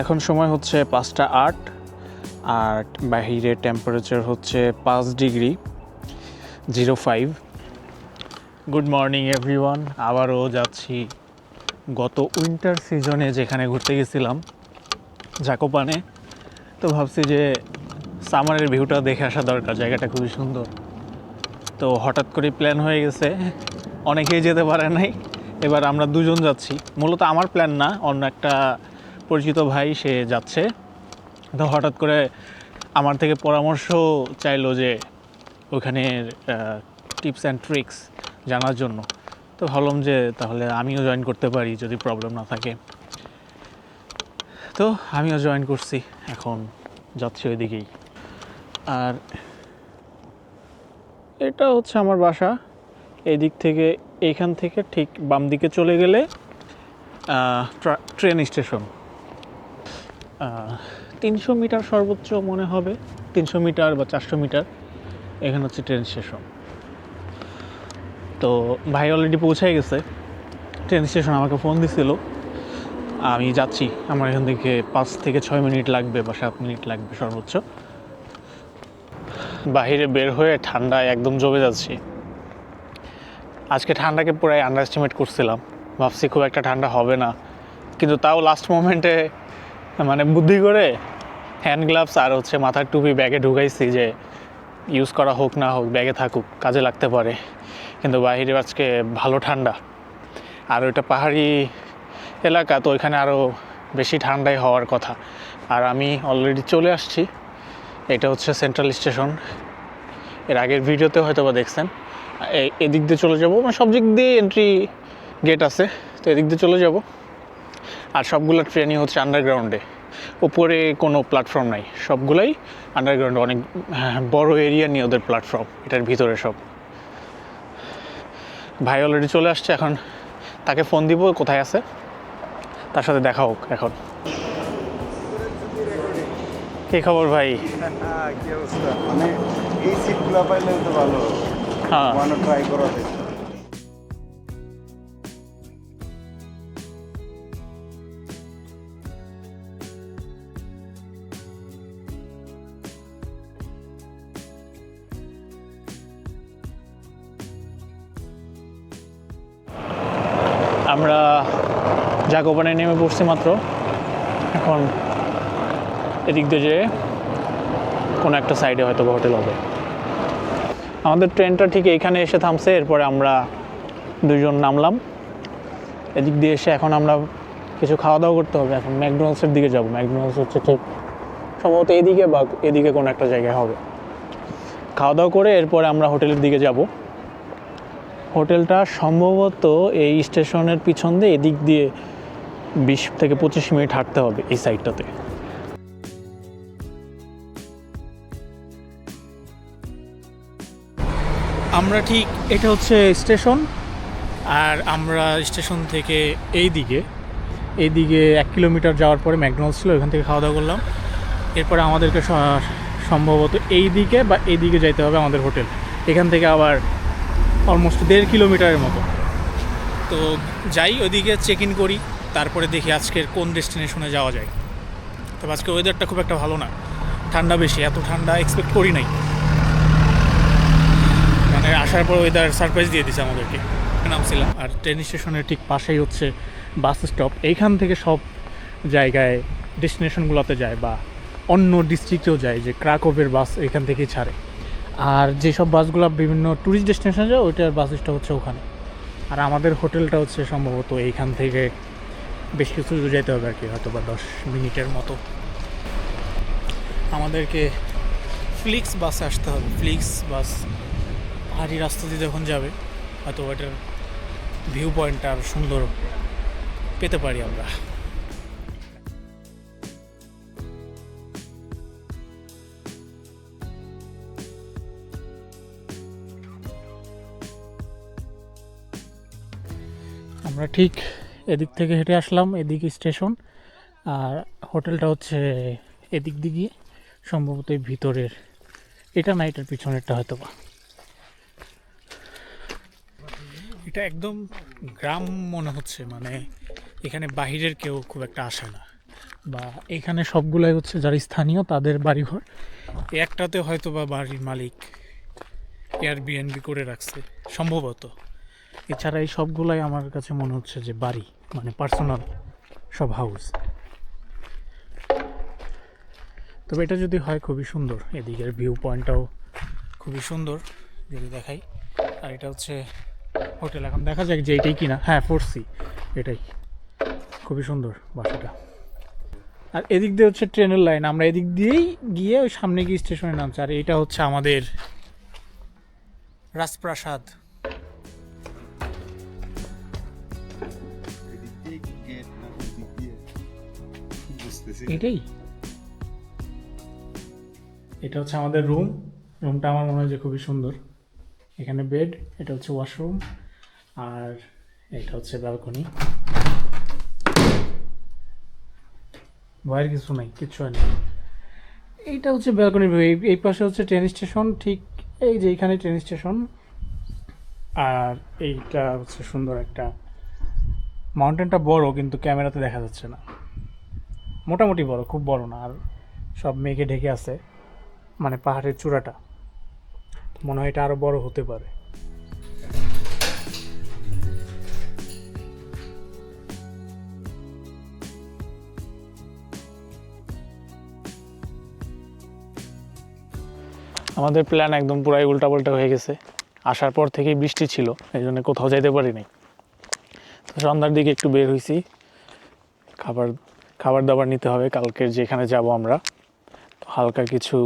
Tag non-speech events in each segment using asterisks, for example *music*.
এখন সময় হচ্ছে পাঁচটা আট, আর বাহিরে টেম্পারেচার হচ্ছে পাঁচ degree zero five good morning everyone আবারও যাচ্ছি গত উইন্টার সিজনে যেখানে ঘুরতে গেছিলাম, জাকোপানে। তো ভাবছি যে সামারের ভিউটা দেখে আসা দরকার, জায়গাটা খুবই সুন্দর। তো হঠাৎ করে প্ল্যান হয়ে গেছে, অনেকেই যেতে পারে নাই। এবার আমরা দুজন যাচ্ছি। মূলত আমার প্ল্যান না, অন্য একটা পরিচিত ভাই, সে যাচ্ছে। তো হঠাৎ করে আমার থেকে পরামর্শ চাইলো যে ওখানের টিপস অ্যান্ড ট্রিক্স জানার জন্য। তো ভাবলাম যে তাহলে আমিও জয়েন করতে পারি যদি প্রবলেম না থাকে। তো আমিও জয়েন করছি, এখন যাচ্ছি ওইদিকেই। আর এটা হচ্ছে আমার বাসা। এই দিক থেকে এইখান থেকে ঠিক বাম দিকে চলে গেলে ট্রা- ট্রেন স্টেশন তিনশো মিটার সর্বোচ্চ মনে হবে। তিনশো মিটার বা চারশো মিটার। এখানে হচ্ছে ট্রেন স্টেশন তো ভাই অলরেডি পৌঁছে গেছে। ট্রেন স্টেশন আমাকে ফোন দিছিল। আমি যাচ্ছি। আমার এখান থেকে পাঁচ থেকে ছয় মিনিট লাগবে বা সাত মিনিট লাগবে সর্বোচ্চ। বাইরে বের হয়ে ঠান্ডায় একদম জমে যাচ্ছি। আজকে ঠান্ডাকে পুরাই আন্ডার এস্টিমেট করছিলাম। ভাবছি খুব একটা ঠান্ডা হবে না। কিন্তু তাও লাস্ট মোমেন্টে মানে বুদ্ধি করে হ্যান্ড গ্লাভস আর হচ্ছে মাথার টুপি ব্যাগে ঢুকাইছি যে ইউজ করা হোক না হোক ব্যাগে থাকুক, কাজে লাগতে পারে। কিন্তু বাইরে আজকে ভালো ঠান্ডা। আর ওইটা পাহাড়ি এলাকা, তো ওইখানে আরও বেশি ঠান্ডাই হওয়ার কথা। আর আমি অলরেডি চলে আসছি। এটা হচ্ছে সেন্ট্রাল স্টেশনের আগের ভিডিওতে হয়তো বা দেখছেন এদিক দিয়ে চলে যাব। মানে সব দিক দিয়ে এন্ট্রি গেট আছে। তো এদিক দিয়ে চলে যাব। আর সবগুলো ট্রেনই হচ্ছে আন্ডারগ্রাউন্ডে উপরে কোনো প্ল্যাটফর্ম নাই। সবগুলাই আন্ডারগ্রাউন্ডে অনেক হ্যাঁ, বড় এরিয়া নিয়ে ওদের প্ল্যাটফর্ম এটার ভিতরে সব। ভাই অলরেডি চলে আসছে এখন। তাকে ফোন দিব কোথায় আছে? তার সাথে দেখা হোক এখন। কি খবর ভাই? *laughs* হ্যাঁ, আমরা জাগোপানে নেমে পড়ছি মাত্র। এখন এদিক দিয়ে যেয়ে কোনো একটা সাইডে হয়তো হোটেল হবে। আমাদের ট্রেনটা ঠিক এইখানে এসে থামছে, এরপরে আমরা দুজন নামলাম। এদিক দিয়ে এসে এখন আমরা কিছু খাওয়া দাওয়া করতে হবে। এখন ম্যাকডোনাল্ডসের দিকে যাব। ম্যাকডোনাল্ডস হচ্ছে ঠিক সম্ভবত এদিকে বা এদিকে কোনো একটা জায়গায় হবে। খাওয়া দাওয়া করে এরপরে আমরা হোটেলের দিকে যাব। হোটেলটা সম্ভবত এই স্টেশনের পিছন দিয়ে, এদিক দিয়ে বিশ থেকে পঁচিশ মিনিট হাঁটতে হবে এই সাইডটাতে। আমরা ঠিক, এটা হচ্ছে স্টেশন, আর আমরা স্টেশন থেকে এই দিকে এই দিকে এক কিলোমিটার যাওয়ার পরে ম্যাকডোনাল্ডস ছিল, ওখান থেকে খাওয়া দাওয়া করলাম। এরপরে আমাদেরকে সম্ভবত এই দিকে বা এই দিকে যাইতে হবে আমাদের হোটেল। এখান থেকে আবার অলমোস্ট দেড় কিলোমিটারের মতো। তো যাই ওইদিকে চেক ইন করি তারপরে দেখি আজকের কোন ডেস্টিনেশনে যাওয়া যায়। তবে আজকে ওয়েদারটা খুব একটা ভালো না। ঠান্ডা বেশি এত ঠান্ডা এক্সপেক্ট করি নাই। মানে আসার পর ওয়েদার সারপ্রাইজ দিয়ে দিছে আমাদেরকে। নামছিলাম আর ট্রেন স্টেশনের ঠিক পাশেই হচ্ছে বাস স্টপ এইখান থেকে সব জায়গায় ডেস্টিনেশনগুলোতে যায় বা অন্য ডিস্ট্রিক্টেও যায় যে ক্রাকোভের বাস এখান থেকেই ছাড়ে। আর যেসব বাসগুলো বিভিন্ন ট্যুরিস্ট ডেস্টিনেশন যায় ওইটার বাস হচ্ছে ওখানে। আর আমাদের হোটেলটা হচ্ছে সম্ভবত এইখান থেকে বেশ কিছু দূর যেতে হবে আর কি হয়তো বা দশ মিনিটের মতো। আমাদেরকে ফ্লিক্স বাসে আসতে হবে। ফ্লিক্স বাস পাহাড়ি রাস্তা দিয়ে যখন যাবে, হয়তো ওইটার ভিউ পয়েন্টটা আরও সুন্দর পেতে পারি আমরা। আমরা ঠিক এদিক থেকে হেঁটে আসলাম, এদিকে স্টেশন। আর হোটেলটা হচ্ছে এদিক দিকে, সম্ভবত ভিতরের। এটা না এটার পিছনেরটা হয়তো বা এটা একদম গ্রাম মনে হচ্ছে মানে এখানে বাহিরের কেউ খুব একটা আসে না। বা এখানে সবগুলাই হচ্ছে যারা স্থানীয়, তাদের বাড়িঘর। একটাতে হয়তো বা বাড়ির মালিক এয়ারবিএনবি করে রাখছে, সম্ভবত। এছাড়া এই সবগুলাই আমার কাছে মনে হচ্ছে যে বাড়ি মানে পার্সোনাল সব হাউস তবে এটা যদি হয় খুবই সুন্দর, এদিকের ভিউ পয়েন্টটাও খুবই সুন্দর, যদি দেখাই। আর এটা হচ্ছে হোটেল এখন দেখা যাক যে এটাই কিনা। হ্যাঁ ফোরসি এটাই। খুবই সুন্দর বাসাটা। আর এদিক দিয়ে হচ্ছে ট্রেনের লাইন, আমরা এদিক দিয়েই গিয়ে ওই সামনে গিয়ে স্টেশনে নামছি। আর এটা হচ্ছে আমাদের রাজপ্রাসাদ। এটাই। এটা হচ্ছে আমাদের রুম রুমটা আমার মনে হয় যে খুবই সুন্দর। এখানে বেড এটা হচ্ছে ওয়াশরুম আর এটা হচ্ছে ব্যালকনি ভয়ের কিছু নাই কিচ্ছু হয় না এইটা হচ্ছে ব্যালকনি এই এই পাশে হচ্ছে ট্রেন স্টেশন ঠিক এই যে এইখানে ট্রেন স্টেশন আর এইটা হচ্ছে সুন্দর একটা মাউন্টেনটা বড়, কিন্তু ক্যামেরাতে দেখা যাচ্ছে না। মোটামুটি বড়, খুব বড় না, আর সব মেঘে ঢেকে আছে মানে পাহাড়ের চূড়াটা। মনে হয় এটা আরও বড় হতে পারে। আমাদের প্ল্যান একদম পুরাই উল্টাপাল্টা হয়ে গেছে। আসার পর থেকেই বৃষ্টি ছিল, এই জন্য কোথাও যাইতে পারিনি। তো সন্ধ্যার দিকে একটু বের হয়েছি খাবার খাবার দাবার নিতে হবে কালকের যেখানে যাব আমরা। তো হালকা কিছু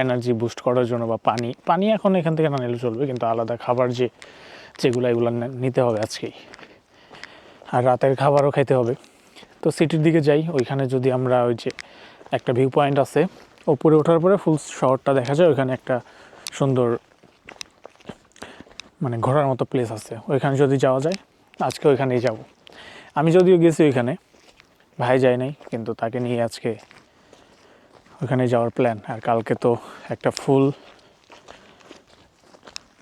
এনার্জি বুস্ট করার জন্য বা পানি। পানি এখন এখান থেকে না নিলে চলবে, কিন্তু আলাদা খাবার যে, যেগুলো এগুলো নিতে হবে আজকেই। আর রাতের খাবারও খাইতে হবে। তো সিটির দিকে যাই, ওইখানে যদি আমরা ওই যে একটা ভিউ পয়েন্ট আছে, ওপরে ওঠার পরে ফুল শহরটা দেখা যায়, ওইখানে একটা সুন্দর মানে ঘোরার মতো প্লেস আছে। ওইখানে যদি যাওয়া যায়, আজকে ওইখানেই যাব। আমি যদিও গেছি ওইখানে ভাই যায় নাই, কিন্তু তাকে নিয়ে আজকে ওখানে যাওয়ার প্ল্যান আর কালকে তো একটা ফুল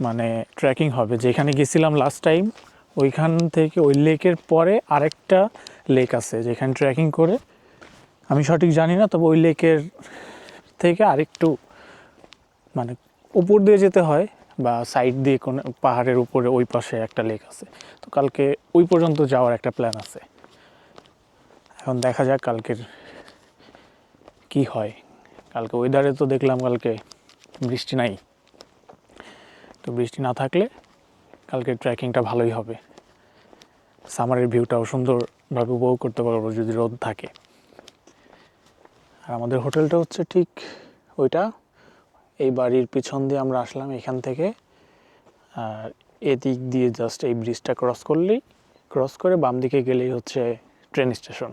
মানে ট্রেকিং হবে। যেখানে গেছিলাম লাস্ট টাইম ওইখান থেকে ওই লেকের পরে আরেকটা লেক আছে, যেখানে ট্রেকিং করে। আমি সঠিক জানি না, তবে ওই লেকের থেকে আরেকটু মানে উপর দিয়ে যেতে হয়, বা সাইড দিয়ে কোনো পাহাড়ের উপরে ওই পাশে একটা লেক আছে। তো কালকে ওই পর্যন্ত যাওয়ার একটা প্ল্যান আছে। এখন দেখা যাক কালকের কি হয়। কালকে ওয়েদারে তো দেখলাম কালকে বৃষ্টি নাই। তো বৃষ্টি না থাকলে কালকে ট্রেকিংটা ভালোই হবে। সামারের ভিউটাও সুন্দরভাবে উপভোগ করতে পারব যদি রোদ থাকে। আর আমাদের হোটেলটা হচ্ছে ঠিক ওইটা। এই বাড়ির পিছন দিয়ে আমরা আসলাম এখান থেকে। আর এদিক দিয়ে জাস্ট এই ব্রিজটা ক্রস করলেই ক্রস করে বাম দিকে গেলেই হচ্ছে ট্রেন স্টেশন